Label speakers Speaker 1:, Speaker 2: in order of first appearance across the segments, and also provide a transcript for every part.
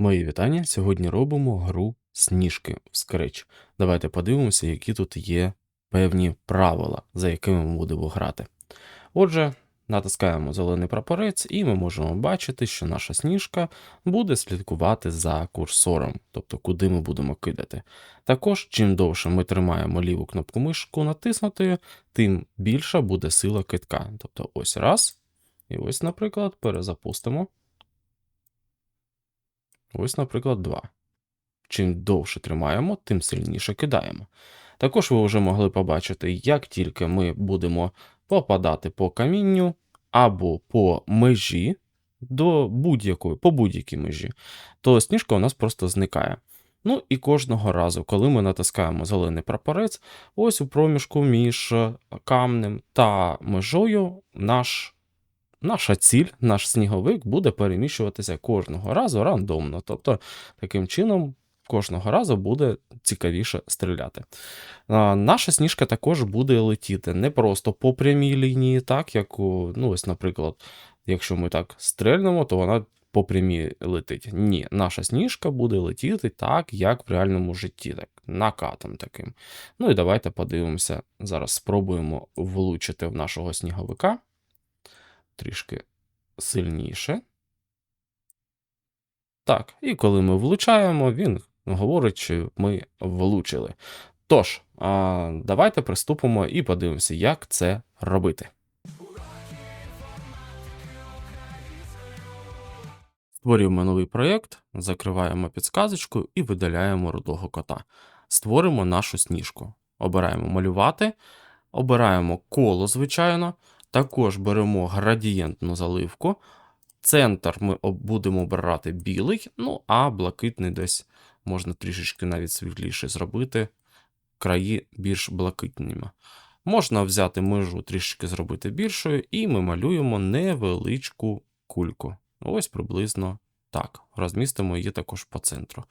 Speaker 1: Мої вітання. Сьогодні робимо гру сніжки в Scratch. Давайте подивимося, які тут є певні правила, за якими ми будемо грати. Отже, натискаємо зелений прапорець, і ми можемо бачити, що наша сніжка буде слідкувати за курсором, тобто куди ми будемо кидати. Також, чим довше ми тримаємо ліву кнопку мишку натиснутою, тим більша буде сила китка. Тобто ось раз. І ось, наприклад, перезапустимо. Ось, наприклад, 2. Чим довше тримаємо, тим сильніше кидаємо. Також ви вже могли побачити, як тільки ми будемо попадати по камінню або по межі до будь-якої, по будь-якій межі, то сніжка у нас просто зникає. Ну і кожного разу, коли ми натискаємо зелений прапорець, ось у проміжку між камнем та межою наш наша ціль, наш сніговик буде переміщуватися кожного разу рандомно. Тобто, таким чином, кожного разу буде цікавіше стріляти. А, Наша сніжка також буде летіти не просто по прямій лінії, так як, ну, ось, наприклад, якщо ми так стрельнемо, то вона. По прямій летить. Ні, наша сніжка буде летіти так, як в реальному житті, так, накатом таким. Ну і давайте подивимося. Зараз спробуємо влучити в нашого сніговика трішки сильніше. Так, і коли ми влучаємо, він говорить, що ми влучили. Тож, а, давайте приступимо і подивимося, як це робити. Створюємо новий проєкт, закриваємо підсказочку і видаляємо рудого кота. Створимо нашу сніжку. Обираємо малювати, обираємо коло, звичайно. Також беремо градієнтну заливку. Центр ми будемо обирати білий, ну а блакитний десь можна трішечки навіть світліше зробити, краї більш блакитніми. Можна взяти межу трішечки зробити більшою, і ми малюємо невеличку кульку. Ось приблизно так. Розмістимо її також по центру.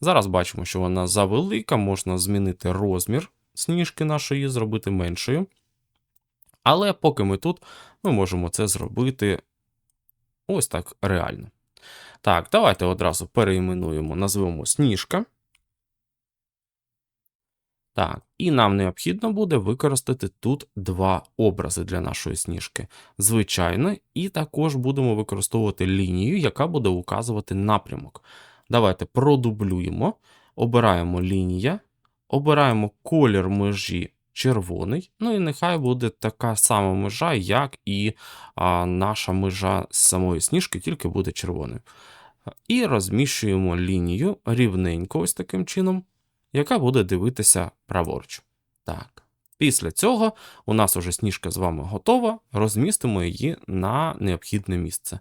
Speaker 1: Зараз бачимо, що вона завелика, можна змінити розмір сніжки нашої, зробити меншою. Але поки ми тут, ми можемо це зробити ось так реально. Так, давайте одразу переіменуємо, назвемо сніжка. Так, і нам необхідно буде використати тут два образи для нашої сніжки. Звичайно, і також будемо використовувати лінію, яка буде указувати напрямок. Давайте продублюємо, обираємо лінія, обираємо колір межі червоний. Ну і нехай буде така сама межа, як і а, наша межа з самої сніжки, тільки буде червоною. І розміщуємо лінію рівненько, ось таким чином, яка буде дивитися праворуч. Так. Після цього у нас уже сніжка з вами готова, розмістимо її на необхідне місце.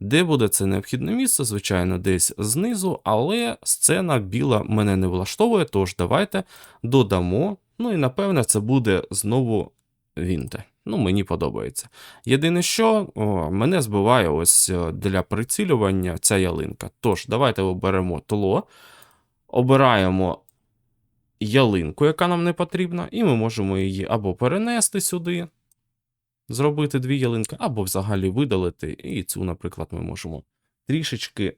Speaker 1: Де буде це необхідне місце, звичайно, десь знизу, але сцена біла мене не влаштовує, тож давайте додамо Ну і напевне, це буде знову Вінте. Ну, мені подобається. Єдине, що о, мене збиває ось е, для прицілювання ця ялинка. Тож, давайте оберемо тло, обираємо ялинку, яка нам не потрібна, і ми можемо її або перенести сюди, зробити дві ялинки, або взагалі видалити. І цю, наприклад, ми можемо трішечки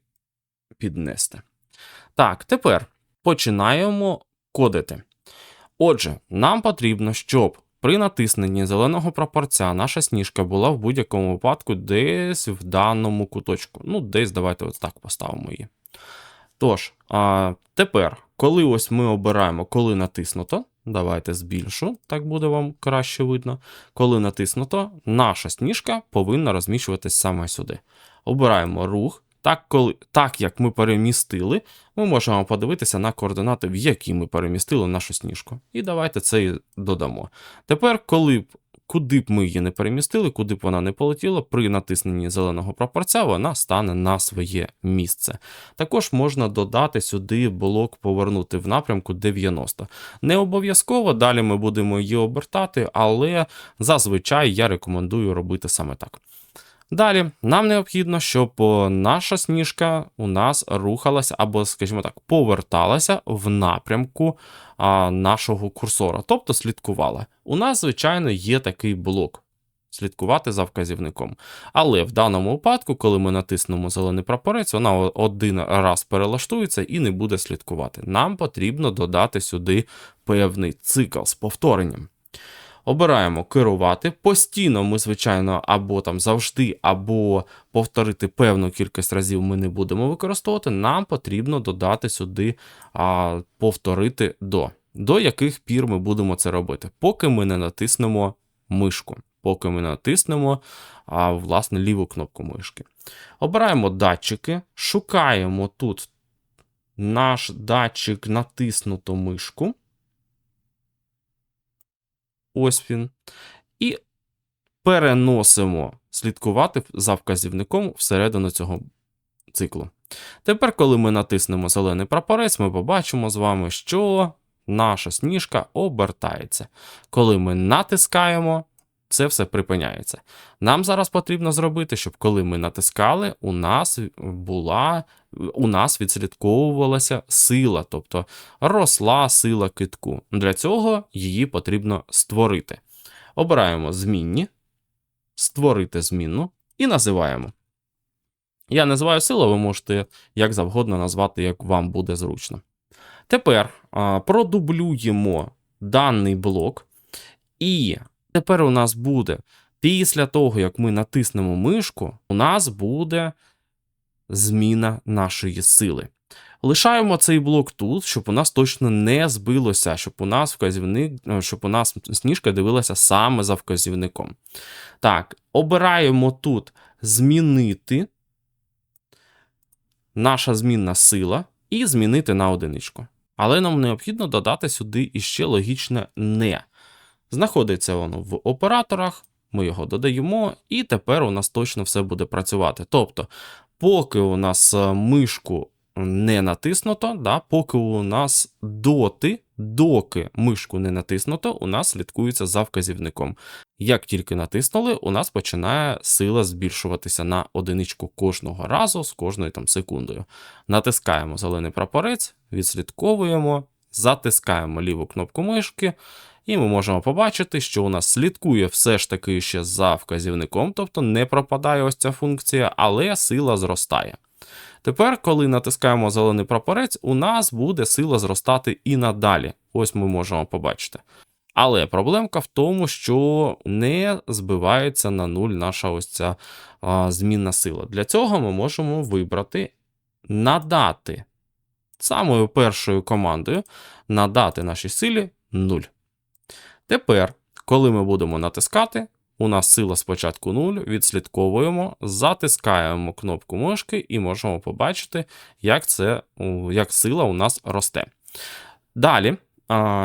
Speaker 1: піднести. Так, тепер починаємо кодити. Отже, нам потрібно, щоб при натисненні зеленого прапорця наша сніжка була в будь-якому випадку десь в даному куточку. Ну, десь давайте ось так поставимо її. Тож, а, тепер, коли ось ми обираємо, коли натиснуто, давайте збільшу, так буде вам краще видно. Коли натиснуто, наша сніжка повинна розміщуватись саме сюди. Обираємо рух, так, коли, так як ми перемістили, ми можемо подивитися на координати, в які ми перемістили нашу сніжку. І давайте це і додамо. Тепер, коли б, куди б ми її не перемістили, куди б вона не полетіла, при натисненні зеленого прапорця вона стане на своє місце. Також можна додати сюди блок повернути в напрямку 90. Не обов'язково, далі ми будемо її обертати, але зазвичай я рекомендую робити саме так. Далі нам необхідно, щоб наша сніжка у нас рухалася або, скажімо так, поверталася в напрямку а, нашого курсора, тобто слідкувала. У нас, звичайно, є такий блок. слідкувати за вказівником. Але в даному випадку, коли ми натиснемо зелений прапорець, вона один раз перелаштується і не буде слідкувати. Нам потрібно додати сюди певний цикл з повторенням. Обираємо керувати. Постійно ми, звичайно, або там завжди, або повторити певну кількість разів ми не будемо використовувати. Нам потрібно додати сюди а, повторити до. До яких пір ми будемо це робити, поки ми не натиснемо мишку, поки ми натиснемо а, власне ліву кнопку мишки. Обираємо датчики, шукаємо тут наш датчик натиснуту мишку. Ось він. І переносимо слідкувати за вказівником всередину цього циклу. Тепер, коли ми натиснемо зелений прапорець, ми побачимо з вами, що наша сніжка обертається. Коли ми натискаємо, це все припиняється. Нам зараз потрібно зробити, щоб коли ми натискали, у нас була, у нас відслідковувалася сила, тобто росла сила китку. Для цього її потрібно створити. Обираємо змінні, створити змінну і називаємо. Я називаю силу, ви можете як завгодно назвати, як вам буде зручно. Тепер а, продублюємо даний блок, і тепер у нас буде, після того, як ми натиснемо мишку, у нас буде зміна нашої сили. Лишаємо цей блок тут, щоб у нас точно не збилося, щоб у нас вказівник, е, щоб у нас сніжка дивилася саме за вказівником. Так, обираємо тут змінити наша змінна сила і змінити на одиничку. Але нам необхідно додати сюди іще логічне не. Знаходиться воно в операторах, ми його додаємо, і тепер у нас точно все буде працювати. Тобто, поки у нас е, мишку не натиснуто, да, поки у нас доти, доки мишку не натиснуто, у нас слідкується за вказівником. Як тільки натиснули, у нас починає сила збільшуватися на одиничку кожного разу з кожною там секундою. Натискаємо зелений прапорець, відслідковуємо, затискаємо ліву кнопку мишки, і ми можемо побачити, що у нас слідкує все ж таки ще за вказівником, тобто не пропадає ось ця функція, але сила зростає. Тепер, коли натискаємо зелений прапорець, у нас буде сила зростати і надалі. Ось ми можемо побачити. Але проблемка в тому, що не збивається на нуль наша ось ця а, змінна сила. Для цього ми можемо вибрати надати самою першою командою надати нашій силі 0. Тепер, коли ми будемо натискати, у нас сила спочатку 0, відслідковуємо, затискаємо кнопку мишки і можемо побачити, як, це, як сила у нас росте. Далі,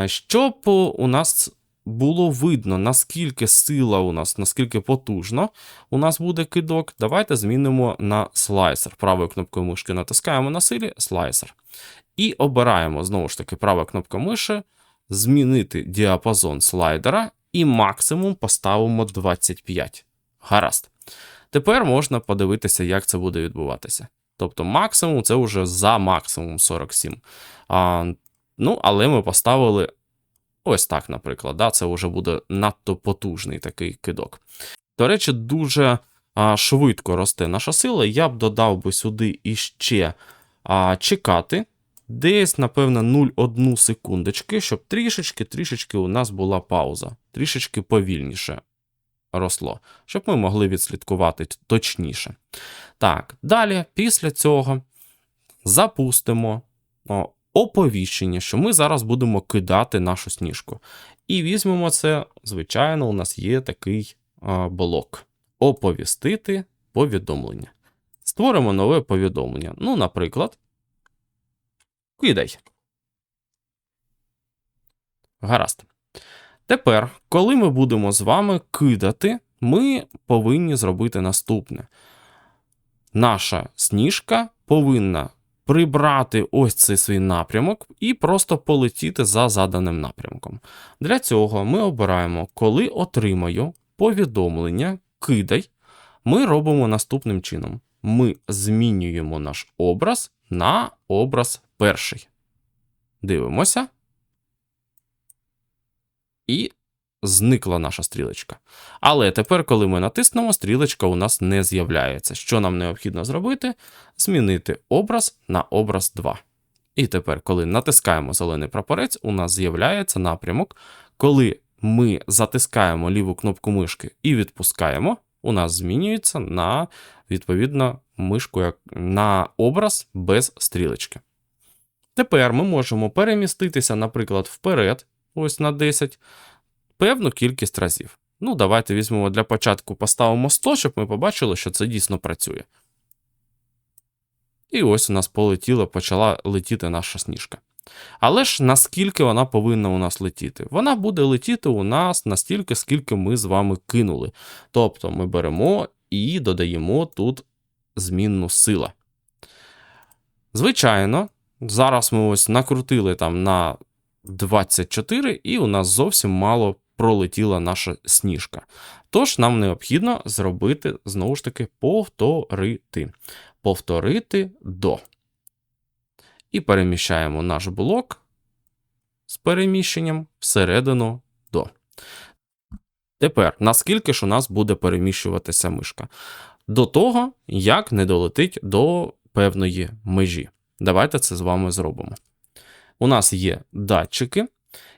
Speaker 1: щоб у нас було видно, наскільки сила у нас, наскільки потужно у нас буде кидок, давайте змінимо на слайсер. Правою кнопкою мишки натискаємо на силі слайсер. І обираємо знову ж таки права кнопка миші, змінити діапазон слайдера і максимум поставимо 25. Гаразд. Тепер можна подивитися, як це буде відбуватися. Тобто максимум це вже за максимум 47. А, ну, але ми поставили ось так, наприклад. Да? Це вже буде надто потужний такий кидок. До речі, дуже а, швидко росте наша сила. Я б додав би сюди іще а, чекати. Десь, напевно, 0,1 секундочки, щоб трішечки-трішечки у нас була пауза, трішечки повільніше росло, щоб ми могли відслідкувати точніше. Так, далі, після цього запустимо оповіщення, що ми зараз будемо кидати нашу сніжку. І візьмемо це, звичайно, у нас є такий блок. Оповістити повідомлення. Створимо нове повідомлення. Ну, наприклад. Кидай. Гаразд. Тепер, коли ми будемо з вами кидати, ми повинні зробити наступне. Наша сніжка повинна прибрати ось цей свій напрямок і просто полетіти за заданим напрямком. Для цього ми обираємо, коли отримаю повідомлення, кидай, ми робимо наступним чином: ми змінюємо наш образ на образ перший. Дивимося. І зникла наша стрілочка. Але тепер, коли ми натиснемо, стрілочка у нас не з'являється. Що нам необхідно зробити? Змінити образ на образ 2. І тепер, коли натискаємо зелений прапорець, у нас з'являється напрямок. Коли ми затискаємо ліву кнопку мишки і відпускаємо, у нас змінюється на відповідно мишку на образ без стрілочки. Тепер ми можемо переміститися, наприклад, вперед, ось на 10, певну кількість разів. Ну, давайте візьмемо для початку, поставимо 100, щоб ми побачили, що це дійсно працює. І ось у нас полетіла, почала летіти наша сніжка. Але ж наскільки вона повинна у нас летіти? Вона буде летіти у нас настільки, скільки ми з вами кинули. Тобто ми беремо і додаємо тут змінну сила. Звичайно, зараз ми ось накрутили там на 24, і у нас зовсім мало пролетіла наша сніжка. Тож нам необхідно зробити, знову ж таки, повторити. Повторити до. І переміщаємо наш блок з переміщенням всередину до. Тепер, наскільки ж у нас буде переміщуватися мишка? До того, як не долетить до певної межі. Давайте це з вами зробимо. У нас є датчики,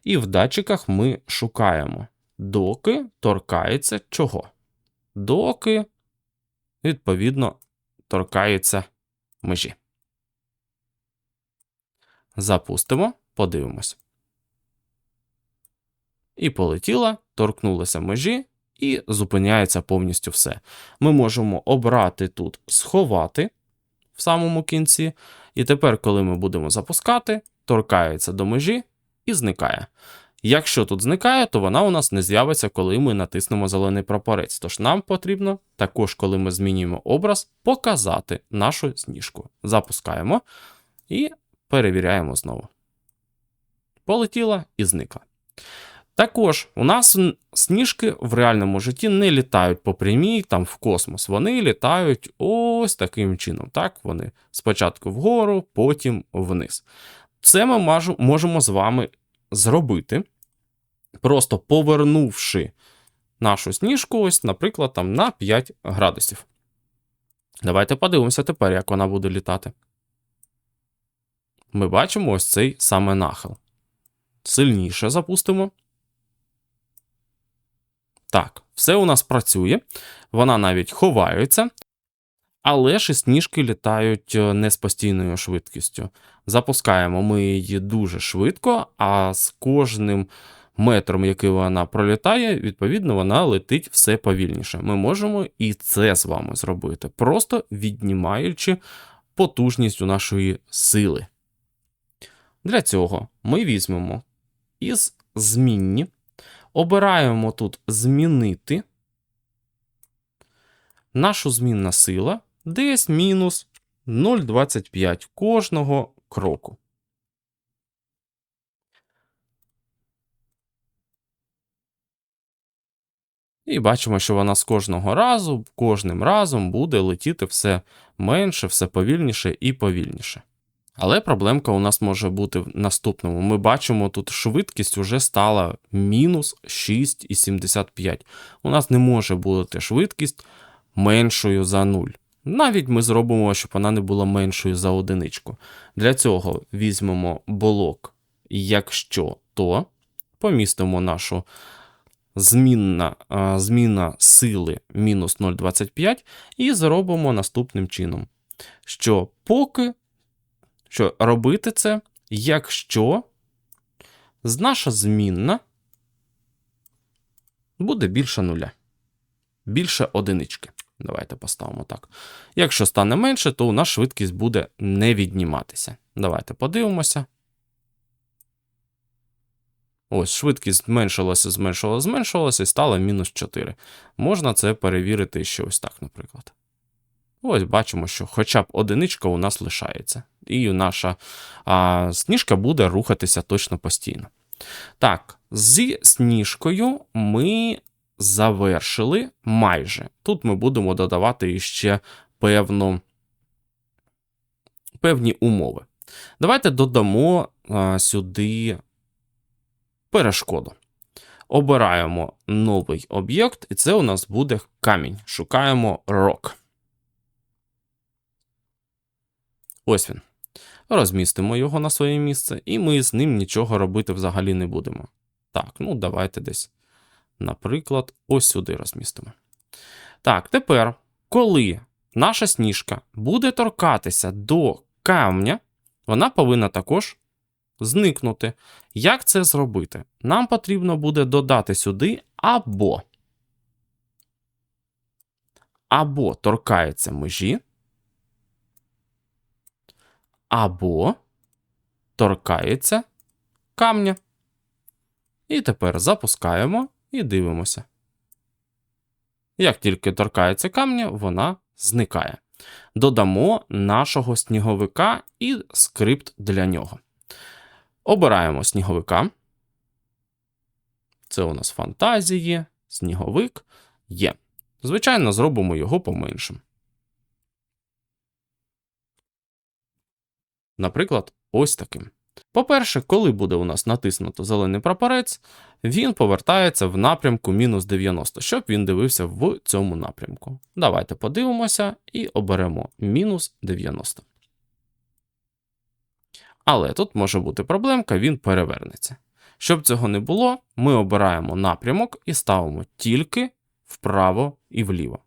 Speaker 1: і в датчиках ми шукаємо, доки торкається чого. Доки, відповідно, торкається межі. Запустимо, подивимось. І полетіла, торкнулася межі, і зупиняється повністю все. Ми можемо обрати тут сховати в самому кінці. І тепер, коли ми будемо запускати, торкається до межі і зникає. Якщо тут зникає, то вона у нас не з'явиться, коли ми натиснемо зелений прапорець. Тож нам потрібно також, коли ми змінюємо образ, показати нашу сніжку. Запускаємо і перевіряємо знову. Полетіла і зникла. Також у нас сніжки в реальному житті не літають по прямій там в космос. Вони літають ось таким чином. Так, вони спочатку вгору, потім вниз. Це ми можемо з вами зробити, просто повернувши нашу сніжку, ось, наприклад, там на 5 градусів. Давайте подивимося тепер, як вона буде літати. Ми бачимо ось цей саме нахил. Сильніше запустимо. Так, все у нас працює, вона навіть ховається, але ж сніжки літають е, не з постійною швидкістю. Запускаємо ми її дуже швидко, а з кожним метром, який вона пролітає, відповідно, вона летить все повільніше. Ми можемо і це з вами зробити, просто віднімаючи потужність у нашої сили. Для цього ми візьмемо із змінні Обираємо тут змінити. Нашу змінна сила десь мінус 0,25 кожного кроку. І бачимо, що вона з кожного разу, кожним разом буде летіти все менше, все повільніше і повільніше. Але проблемка у нас може бути в наступному. Ми бачимо, тут швидкість вже стала мінус 6,75. У нас не може бути швидкість меншою за 0. Навіть ми зробимо, щоб вона не була меншою за одиничку. Для цього візьмемо блок, якщо то, помістимо нашу змінна, зміна сили мінус 0,25 і зробимо наступним чином, що поки що робити це, якщо наша змінна буде більше нуля. Більше одинички. Давайте поставимо так. Якщо стане менше, то у нас швидкість буде не відніматися. Давайте подивимося. Ось, швидкість зменшилася, зменшилася, зменшилася і стала мінус 4. Можна це перевірити ще ось так, наприклад. Ось бачимо, що хоча б одиничка у нас лишається. І наша а, сніжка буде рухатися точно постійно. Так, зі сніжкою ми завершили майже. Тут ми будемо додавати ще певну, певні умови. Давайте додамо а, сюди перешкоду. Обираємо новий об'єкт, і це у нас буде камінь. Шукаємо рок. Ось він. Розмістимо його на своє місце, і ми з ним нічого робити взагалі не будемо. Так, ну давайте десь, наприклад, ось сюди розмістимо. Так, тепер, коли наша сніжка буде торкатися до камня, вона повинна також зникнути. Як це зробити? Нам потрібно буде додати сюди або. Або торкається межі, або торкається камня. І тепер запускаємо і дивимося. Як тільки торкається камня, вона зникає. Додамо нашого сніговика і скрипт для нього. Обираємо сніговика. Це у нас фантазії, сніговик є. Звичайно, зробимо його поменшим. Наприклад, ось таким. По-перше, коли буде у нас натиснуто зелений прапорець, він повертається в напрямку мінус 90, щоб він дивився в цьому напрямку. Давайте подивимося і оберемо мінус 90. Але тут може бути проблемка, він перевернеться. Щоб цього не було, ми обираємо напрямок і ставимо тільки вправо і вліво.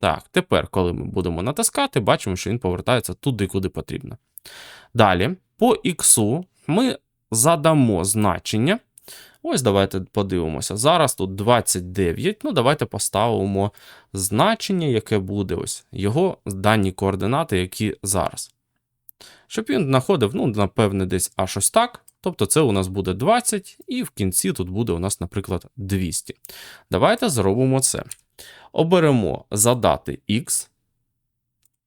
Speaker 1: Так, тепер, коли ми будемо натискати, бачимо, що він повертається туди, куди потрібно. Далі, по X ми задамо значення. Ось давайте подивимося. Зараз тут 29. Ну, давайте поставимо значення, яке буде ось його дані координати, які зараз. Щоб він знаходив, ну, напевне, десь аж ось так. Тобто це у нас буде 20, і в кінці тут буде у нас, наприклад, 200. Давайте зробимо це. Оберемо задати x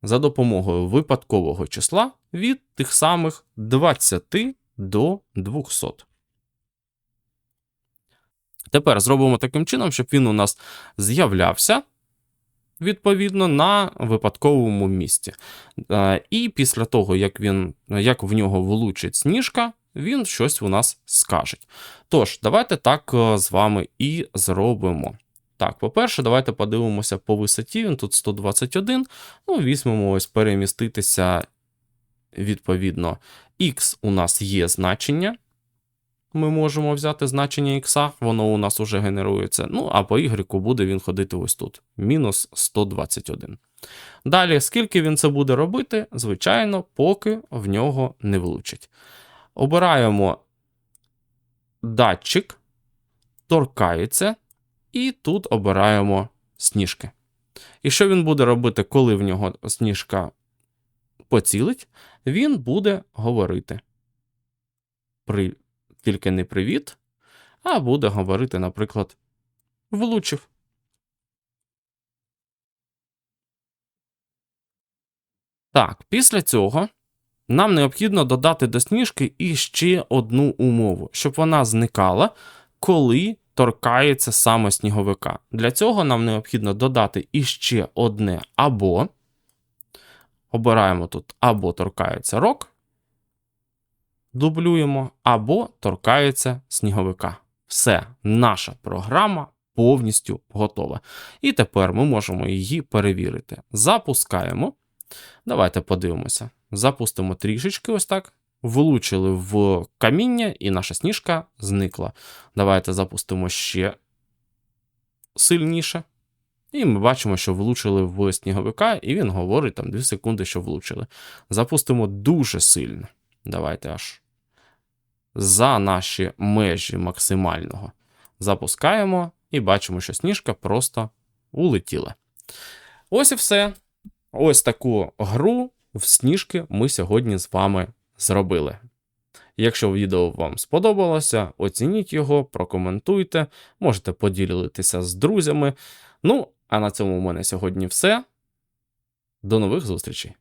Speaker 1: за допомогою випадкового числа від тих самих 20 до 200. Тепер зробимо таким чином, щоб він у нас з'являвся відповідно на випадковому місці. Е, І після того, як він, як в нього влучить сніжка, він щось у нас скаже. Тож, давайте так е, з вами і зробимо. Так, по-перше, давайте подивимося по висоті. Він тут 121. Ну, візьмемо ось переміститися відповідно. X у нас є значення. Ми можемо взяти значення x, воно у нас уже генерується. Ну, а по y буде він ходити ось тут. Мінус 121. Далі, скільки він це буде робити, звичайно, поки в нього не влучить. Обираємо датчик, торкається, і тут обираємо сніжки. І що він буде робити, коли в нього сніжка поцілить, він буде говорити. При... Тільки не привіт, а буде говорити, наприклад, влучив. Так, після цього нам необхідно додати до сніжки іще одну умову, щоб вона зникала, коли торкається саме сніговика. Для цього нам необхідно додати іще одне або. Обираємо тут або торкається рок, дублюємо, або торкається сніговика. Все, наша програма повністю готова. І тепер ми можемо її перевірити. Запускаємо. Давайте подивимося. Запустимо трішечки ось так. Влучили в каміння, і наша сніжка зникла. Давайте запустимо ще сильніше. І ми бачимо, що влучили в сніговика, і він говорить там 2 секунди, що влучили. Запустимо дуже сильно. Давайте аж за наші межі максимального. Запускаємо і бачимо, що сніжка просто улетіла. Ось і все. Ось таку гру в сніжки ми сьогодні з вами зробили. Якщо відео вам сподобалося, оцініть його, прокоментуйте, можете поділитися з друзями. Ну, а на цьому у мене сьогодні все. До нових зустрічей!